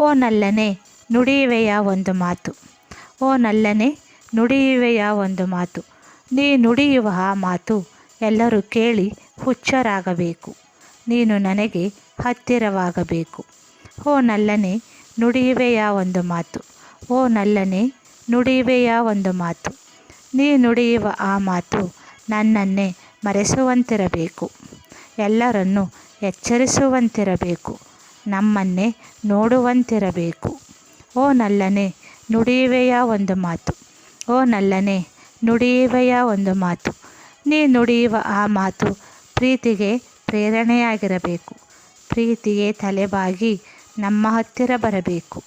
ಓ ನಲ್ಲನೆ, ನುಡಿಯುವೆಯ ಒಂದು ಮಾತು. ಓ ನಲ್ಲನೆ, ನುಡಿಯುವೆಯ ಒಂದು ಮಾತು. ನೀ ನುಡಿಯುವ ಆ ಮಾತು ಎಲ್ಲರೂ ಕೇಳಿ ಹುಚ್ಚರಾಗಬೇಕು. ನೀನು ನನಗೆ ಹತ್ತಿರವಾಗಬೇಕು. ಓ ನಲ್ಲನೆ, ನುಡಿಯುವೆಯ ಒಂದು ಮಾತು. ಓ ನಲ್ಲನೆ, ನುಡಿಯುವೆಯ ಒಂದು ಮಾತು. ನೀ ನುಡಿಯುವ ಆ ಮಾತು ನನ್ನನ್ನೇ ಮರೆಸುವಂತಿರಬೇಕು. ಎಲ್ಲರನ್ನು ಎಚ್ಚರಿಸುವಂತಿರಬೇಕು. ನಮ್ಮನ್ನೇ ನೋಡುವಂತಿರಬೇಕು. ಓ ನಲ್ಲನೆ, ನುಡಿಯುವೆಯ ಒಂದು ಮಾತು. ಓ ನಲ್ಲನೆ, ನುಡಿಯುವೆಯ ಒಂದು ಮಾತು. ನೀ ನುಡಿಯುವ ಆ ಮಾತು ಪ್ರೀತಿಗೆ ಪ್ರೇರಣೆಯಾಗಿರಬೇಕು. ಪ್ರೀತಿಗೆ ತಲೆಬಾಗಿ ನಮ್ಮ ಹತ್ತಿರ ಬರಬೇಕು.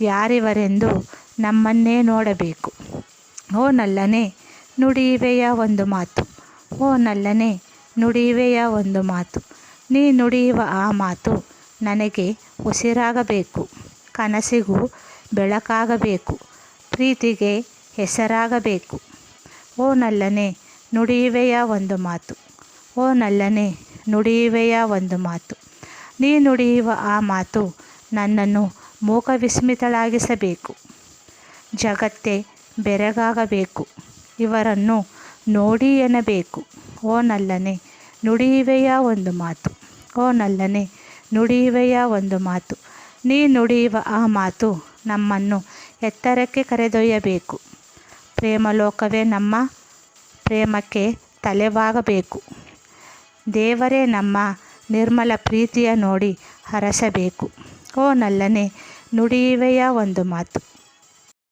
ಯಾರಿವರೆಂದು ನಮ್ಮನ್ನೇ ನೋಡಬೇಕು. ಓ ನಲ್ಲನೆ, ನುಡಿಯುವೆಯ ಒಂದು ಮಾತು. ಓ ನಲ್ಲನೆ, ನುಡಿಯುವೆಯ ಒಂದು ಮಾತು. ನೀ ನುಡಿಯುವ ಆ ಮಾತು ನನಗೆ ಉಸಿರಾಗಬೇಕು, ಕನಸಿಗೂ ಬೆಳಕಾಗಬೇಕು, ಪ್ರೀತಿಗೆ ಹೆಸರಾಗಬೇಕು. ಓ ನಲ್ಲನೆ, ನುಡಿಯುವೆಯ ಒಂದು ಮಾತು. ಓ ನಲ್ಲನೆ, ನುಡಿಯುವೆಯ ಒಂದು ಮಾತು. ನೀ ನುಡಿಯುವ ಆ ಮಾತು ನನ್ನನ್ನು ಮೂಕವಿಸ್ಮಿತಳಾಗಿಸಬೇಕು. ಜಗತ್ತೇ ಬೆರಗಾಗಬೇಕು, ಇವರನ್ನು ನೋಡಿ ಎನ್ನಬೇಕು. ಓ ನಲ್ಲನೆ, ನುಡಿಯುವೆಯ ಒಂದು ಮಾತು. ಓ ನಲ್ಲನೆ ನುಡಿಯುವೆಯ ಒಂದು ಮಾತು. ನೀ ನುಡಿಯುವ ಆ ಮಾತು ನಮ್ಮನ್ನು ಎತ್ತರಕ್ಕೆ ಕರೆದೊಯ್ಯಬೇಕು. ಪ್ರೇಮಲೋಕವೇ ನಮ್ಮ ಪ್ರೇಮಕ್ಕೆ ತಲೆವಾಗಬೇಕು. ದೇವರೇ ನಮ್ಮ ನಿರ್ಮಲ ಪ್ರೀತಿಯ ನೋಡಿ ಹರಸಬೇಕು. ಓ ನಲ್ಲನೆ, ನುಡಿಯುವೆಯ ಒಂದು ಮಾತು.